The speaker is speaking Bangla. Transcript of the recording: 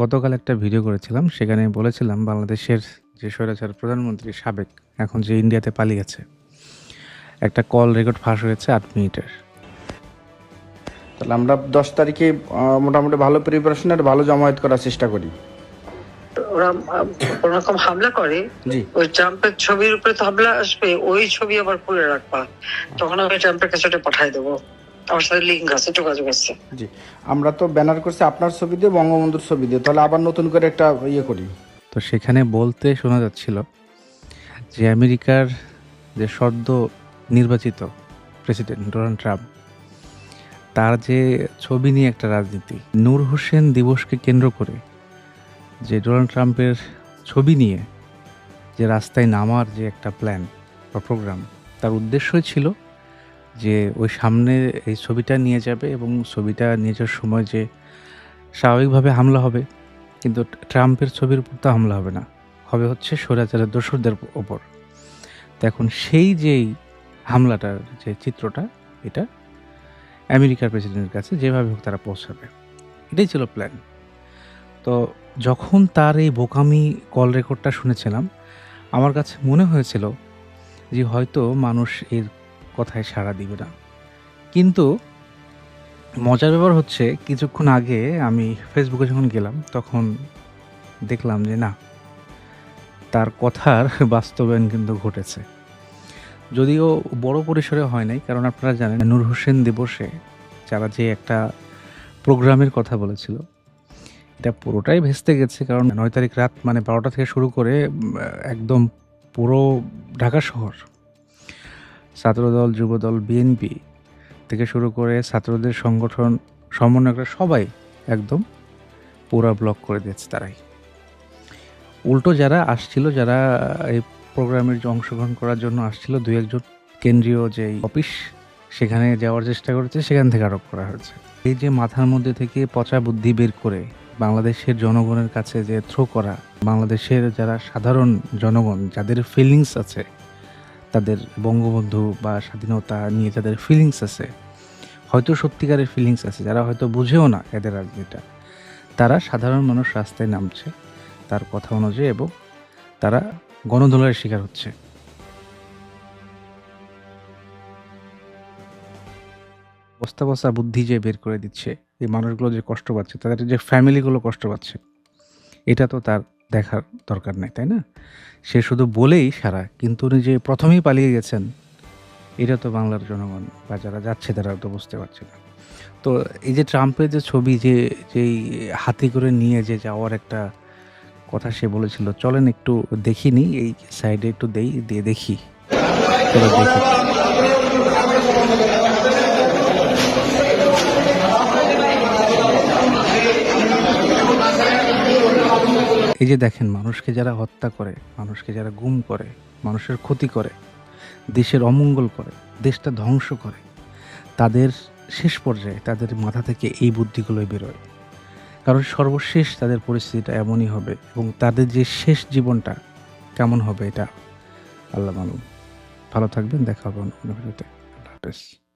গতকাল একটা ভিডিও করেছিলাম সেখানে বলেছিলাম বাংলাদেশের যে স্বৈরাচার প্রধানমন্ত্রী সাবেক এখন যে ইন্ডিয়াতে পালিয়েছে একটা কল রেকর্ড ফাঁস হয়েছে আট মিনিটের। তাহলে আমরা দশ তারিখে আহ, মোটামুটি ভালো প্রিপারেশন আর ভালো জমায়েত করার চেষ্টা করি। ওরা কোন রকম হামলা করে জি। ওই ট্রাম্পের ছবির উপরে তো হামলা আসবে ওই ছবি আবার খুলে রাখবা। তখন আমি ট্রাম্পের কাছে পাঠাই দেবো। আমার সাথে লিঙ্ক আছে যোগাযোগ আছে। জি আমরা তো ব্যানার করছি আপনার ছবি দিয়ে বঙ্গবন্ধুর ছবি দিয়ে তাহলে আবার নতুন করে একটা ইয়ে করি। তো সেখানে বলতে শোনা যাচ্ছিল যে আমেরিকার যে সদ্য নির্বাচিত প্রেসিডেন্ট ডোনাল্ড ট্রাম্প তার যে ছবি নিয়ে একটা রাজনীতি নূর হোসেন দিবসকে কেন্দ্র করে যে ডোনাল্ড ট্রাম্পের ছবি নিয়ে যে রাস্তায় নামার যে একটা প্ল্যান বা প্রোগ্রাম তার উদ্দেশ্যই ছিল যে ওই সামনে এই ছবিটা নিয়ে যাবে এবং ছবিটা নিয়ে যাওয়ার সময় যে স্বাভাবিকভাবে হামলা হবে, কিন্তু ট্রাম্পের ছবির উপর তো হামলা হবে না। হবে হচ্ছে স্বৈরাচারের দোসরদের ওপর। তো এখন সেই যেই হামলাটার যে চিত্রটা, এটা আমেরিকার প্রেসিডেন্টের কাছে যেভাবে হোক তারা পৌঁছাবে। এটাই ছিল প্ল্যান তো যখন তার এই বোকামি কল রেকর্ডটা শুনেছিলাম, আমার কাছে মনে হয়েছিল যে হয়তো মানুষ এর কথায় সাড়া দিবে না। কিন্তু মজার ব্যাপার হচ্ছে, কিছুক্ষণ আগে আমি ফেসবুকে যখন গেলাম, তখন দেখলাম যে না, তার কথার বাস্তবায়ন কিন্তু ঘটেছে। যদিও বড় পরিসরে হয় নাই, কারণ আপনারা জানেন, নূর হোসেন দিবসে যারা যে একটা প্রোগ্রামের কথা বলেছিল, এটা পুরোটাই ভেস্তে গেছে, কারণ নয় তারিখ রাত মানে বারোটা থেকে শুরু করে একদম পুরো ঢাকা শহর ছাত্রদল, যুবদল, বিএনপি থেকে শুরু করে ছাত্রদের সংগঠন সমন্বয়করা সবাই একদম পুরা ব্লক করে দিয়েছে তারাই। উল্টো যারা আসছিল, যারা এই প্রোগ্রামের অংশগ্রহণ করার জন্য আসছিল, দুই একজন কেন্দ্রীয় যে অফিস, সেখানে যাওয়ার চেষ্টা করেছে, সেখান থেকে আরোপ করা হয়েছে। এই যে মাথার মধ্যে থেকে পচা বুদ্ধি বের করে বাংলাদেশের জনগণের কাছে যে থ্রো করা, বাংলাদেশের যারা সাধারণ জনগণ, যাদের ফিলিংস আছে তাদের বঙ্গবন্ধু বা স্বাধীনতা নিয়ে তাদের ফিলিংস আছে। হয়তো সত্যিকারের ফিলিংস আছে, যারা হয়তো বুঝেও না এদের রাজনীতিটা তারা সাধারণ মানুষ রাস্তায় নামছে, তার কথা অনুযায়ী এবং তারা গণদোলার শিকার হচ্ছে। বস্তা বস্তা বুদ্ধি যে বের করে দিচ্ছে, এই মানুষগুলো যে কষ্ট পাচ্ছে, তাদের যে ফ্যামিলিগুলো কষ্ট পাচ্ছে, এটা তো তার দেখার দরকার নেই, তাই না? সে শুধু বলেই সারা, কিন্তু উনি যে প্রথমেই পালিয়ে গেছেন, এটা তো বাংলার জনগণ বা যারা যাচ্ছে তারা তো বুঝতে পারছে না। তো এই যে ট্রাম্পের যে ছবি, যে, যেই হাতি করে নিয়ে যে যাওয়ার একটা কথা সে বলেছিল, চলেন একটু দেখিনি, এই সাইডে একটু দেই, দিয়ে দেখি। দেখি। এই যে দেখেন, মানুষকে যারা হত্যা করে, মানুষকে যারা গুম করে, মানুষের ক্ষতি করে, দেশের অমঙ্গল করে, দেশটা ধ্বংস করে, তাদের শেষ পর্যায়ে তাদের মাথা থেকে এই বুদ্ধিগুলোই বেরোয়। কারণ সর্বশেষ তাদের পরিস্থিতিটা এমনই হবে এবং তাদের যে শেষ জীবনটা কেমন হবে এটা আল্লাহ মালুম। ভালো থাকবেন, দেখা হবে অন্য ভিডিওতে। আল্লাহ হাফেজ।